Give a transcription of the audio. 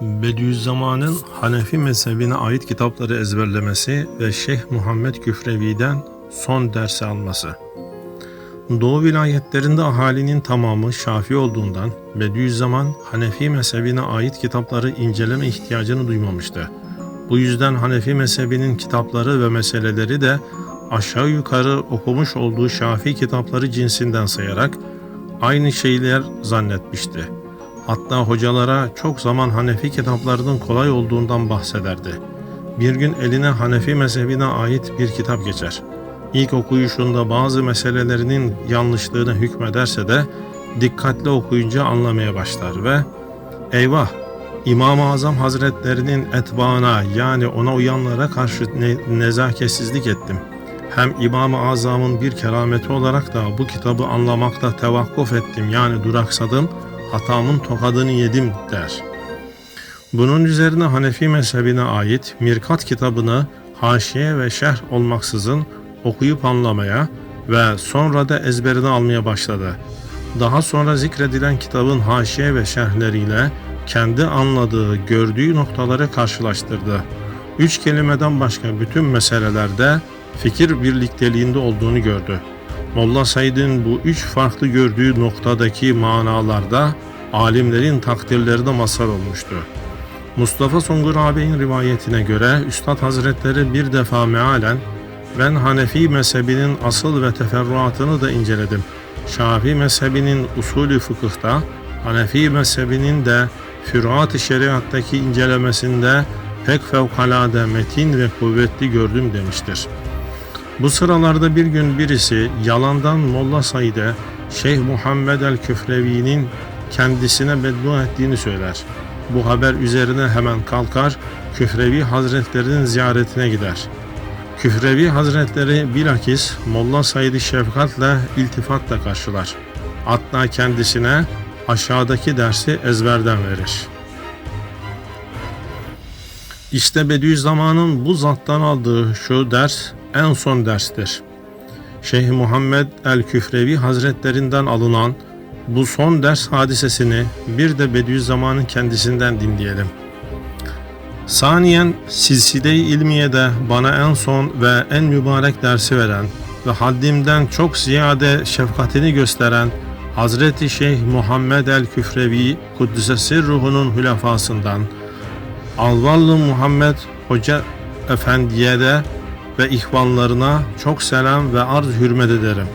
Bediüzzaman'ın Hanefi mezhebine ait kitapları ezberlemesi ve Şeyh Muhammed Küfrevi'den son dersi alması. Doğu vilayetlerinde ahalinin tamamı Şafi olduğundan Bediüzzaman Hanefi mezhebine ait kitapları inceleme ihtiyacını duymamıştı. Bu yüzden Hanefi mezhebinin kitapları ve meseleleri de aşağı yukarı okumuş olduğu Şafi kitapları cinsinden sayarak aynı şeyler zannetmişti. Hatta hocalara çok zaman Hanefi kitaplarının kolay olduğundan bahsederdi. Bir gün eline Hanefi mezhebine ait bir kitap geçer. İlk okuyuşunda bazı meselelerinin yanlışlığına hükmederse de dikkatli okuyunca anlamaya başlar ve eyvah İmam-ı Azam Hazretlerinin etbaına yani ona uyanlara karşı ne- nezaketsizlik ettim. Hem İmam-ı Azam'ın bir kerameti olarak da bu kitabı anlamakta tevakkuf ettim yani duraksadım, hatamın tokadını yedim der. Bunun üzerine Hanefi mezhebine ait Mirkat kitabını haşiye ve şerh olmaksızın okuyup anlamaya ve sonra da ezberine almaya başladı. Daha sonra zikredilen kitabın haşiye ve şerhleriyle kendi anladığı, gördüğü noktaları karşılaştırdı. Üç kelimeden başka bütün meselelerde fikir birlikteliğinde olduğunu gördü. Molla Said'in bu üç farklı gördüğü noktadaki manalarda alimlerin takdirlerine mazhar olmuştu. Mustafa Songur ağabeyin rivayetine göre Üstad Hazretleri bir defa mealen ben Hanefi mezhebinin asıl ve teferruatını da inceledim. Şafii mezhebinin usulü fıkıhta, Hanefi mezhebinin de füruat-ı şeriattaki incelemesinde pek fevkalade metin ve kuvvetli gördüm demiştir. Bu sıralarda bir gün birisi yalandan Molla Said'e Şeyh Muhammed el-Küfrevi'nin kendisine beddua ettiğini söyler. Bu haber üzerine hemen kalkar, Küfrevi Hazretlerinin ziyaretine gider. Küfrevi Hazretleri bilakis Molla Said'i şefkatle, iltifatla karşılar. Hatta kendisine aşağıdaki dersi ezberden verir. İşte Bediüzzaman'ın bu zattan aldığı şu ders en son derstir. Şeyh Muhammed el-Küfrevi Hazretlerinden alınan bu son ders hadisesini bir de Bediüzzaman'ın kendisinden dinleyelim. Saniyen Silsile-i İlmiye'de bana en son ve en mübarek dersi veren ve haddimden çok ziyade şefkatini gösteren Hazreti Şeyh Muhammed el-Küfrevi Kuddisesi ruhunun hülefasından Alvallı Muhammed Hoca Efendi'ye de ve ihvanlarına çok selam ve arz hürmet ederim.